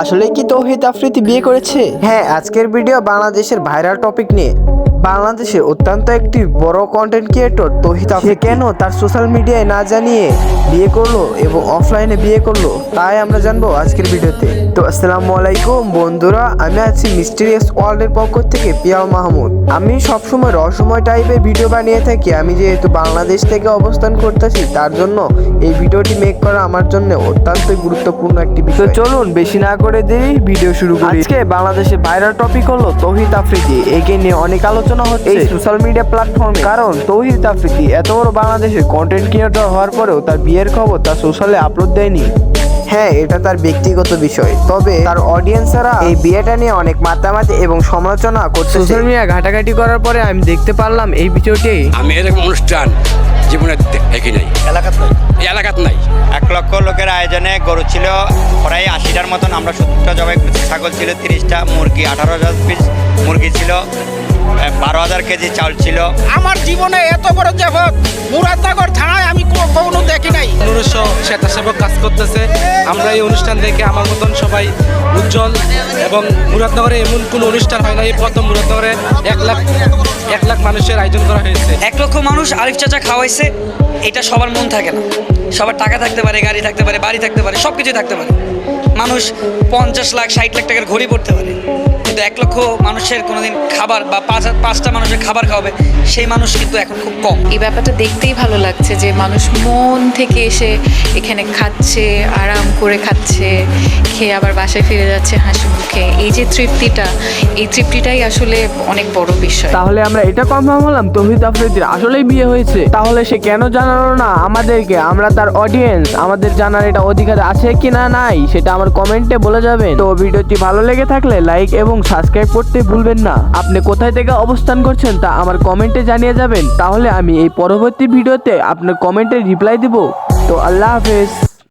আসলে কি তৌহিদ আফ্রিদি বিয়ে করেছে? হ্যাঁ আজকের ভিডিও বাংলাদেশের ভাইরাল টপিক নিয়ে। বাংলাদেশের অত্যন্ত একটি বড় কন্টেন্ট ক্রিয়েটর তৌহিদ আফ্রিদি। কেন? তার সোশ্যাল মিডিয়ায় না জানিয়ে বিয়ে করল এবং অফলাইনে বিয়ে করল তাই আমরা জানব আজকের ভিডিওতে। তো আসসালামু আলাইকুম বন্ধুরা আমি আছি মিস্টিরিয়াস ওয়ার্ল্ডের পক্ষ থেকে পিয়াল মাহমুদ। আমি সবসময় রহস্যময় টাইপের ভিডিও বানিয়ে থাকি। আমি যেহেতু বাংলাদেশ থেকে অবস্থান করতেছি তার জন্য এই ভিডিওটি মেক করা আমার জন্য অত্যন্ত গুরুত্বপূর্ণ একটি বিষয়। চলুন বেশি না করে দেরি ভিডিও শুরু করি। আজকে বাংলাদেশের ভাইরাল টপিক হলো তৌহিদ আফ্রিদি একে নিয়ে অনেক আলোচনা হচ্ছে। এই সোশ্যাল মিডিয়া প্ল্যাটফর্মে কারণ তৌহিদ আফ্রিদি এত বড় বাংলাদেশে কন্টেন্ট ক্রিয়েটর হওয়ার পরেও তার বিয়ের খবর তার সোশ্যালে আপলোড দেয়নি। হ্যাঁ এটা তার ব্যক্তিগত বিষয়। তবে তার অডিয়েন্সরা এই বিয়েটা নিয়ে অনেক মাতামাতি এবং সমালোচনা করছে সোশ্যাল মিডিয়া ঘাটাঘাটি করার পরে আমি দেখতে পারলাম এই ভিডিওটি। আমি এরকম অনুষ্ঠান জীবনে দেখি নাই। এলাকাত নাই? এই এলাকাত নাই। এক লক্ষ লোকের আয়োজনে গরু ছিল প্রায় আশিটার মতন। আমরা সত্তরটা জবাই করেছি। ছাগল ছিল তিরিশটা মুরগি আঠারো হাজার পিস মুরগি ছিল বারো হাজার কেজি চাল ছিল। আমার জীবনে এত বড় জগৎ মুরাদনগর থানায় আমি কো- নাই স্বেচ্ছাসেবক কাজ করতেছে। আমরা এই অনুষ্ঠান দেখে আমার মতন সবাই উজ্জ্বল এবং মুরাদনগরে এমন কোনো অনুষ্ঠান হয় না এই প্রথম মুরাদনগরে এক লাখ এক লাখ মানুষের আয়োজন করা হয়েছে। এক লক্ষ মানুষ আরিফ চাচা খাওয়াইছে, এটা সবার মন থাকে না। সবার টাকা থাকতে পারে, গাড়ি থাকতে পারে, বাড়ি থাকতে পারে সব কিছুই থাকতে পারে। মানুষ পঞ্চাশ লাখ, ষাট লাখ টাকার ঘড়ি পড়তে পারে। কিন্তু এক লক্ষ মানুষের কোনোদিন খাবার বা পাঁচ পাঁচটা মানুষের খাবার খাওয়াবে, সেই মানুষ কিন্তু এখন খুব কম। এই ব্যাপারটা দেখতেই ভালো লাগছে যে মানুষ মন থেকে এসে এখানে খাচ্ছে, আরাম করে খাচ্ছে। খেয়ে আবার বাসায় ফিরে যাচ্ছে হাসি মুখে। এই যে তৃপ্তিটা, এই তৃপ্তিটাই আসলে অনেক বড় বিষয়। তাহলে আমরা এটা কনফার্ম হলাম, তৌহিদ আফ্রিদির আসলেই বিয়ে হয়েছে। তাহলে সে কেন জানালো না আমাদেরকে? আমরা তার অডিয়েন্স আমাদের জানার এটা অধিকার আছে কি না নাই, সেটা আমার কমেন্টে বলে যাবেন। তো ভিডিওটি ভালো লেগে থাকলে লাইক এবং সাবস্ক্রাইব করতে ভুলবেন না। আপনি কোথায় থেকে অবস্থান করছেন তা আমার কমেন্টে জানিয়ে যাবেন। তাহলে আমি এই পরবর্তী ভিডিওতে আপনার কমেন্টে রিপ্লাই দিব। তো আল্লাহ হাফেজ।